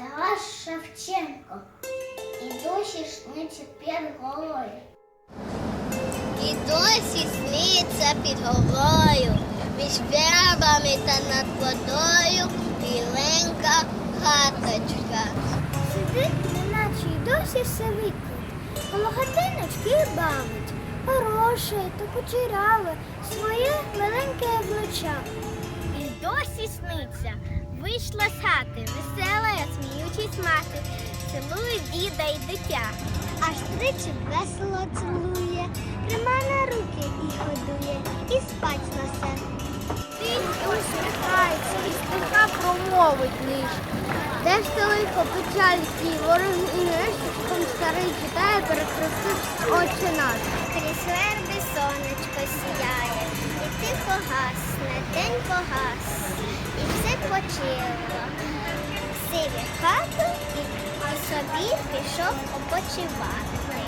Тарас Шевченко. І досі сниться під горою. І досі сниться під горою, між вербами та над водою біленька хаточка. Сидить, неначе й досі все виклик, коло хатиночки бавить, хороше та кучеряве, своє маленьке обличчя. І досі сниться, вийшла з хати, весела, сміючись мати, цілує діда й дитя. Аж тричі весело цілує, трима на руки і годує, і спать несе. Тихо усміхається, і стиха промовить лиш. Де ж лихо печальський, ворог і рештком старий читає, перехрестивши очі наш. Крізь верби сонечко сіяє, і тихо гасне, день погас, почило. Сиві хату і собі пішов опочивати.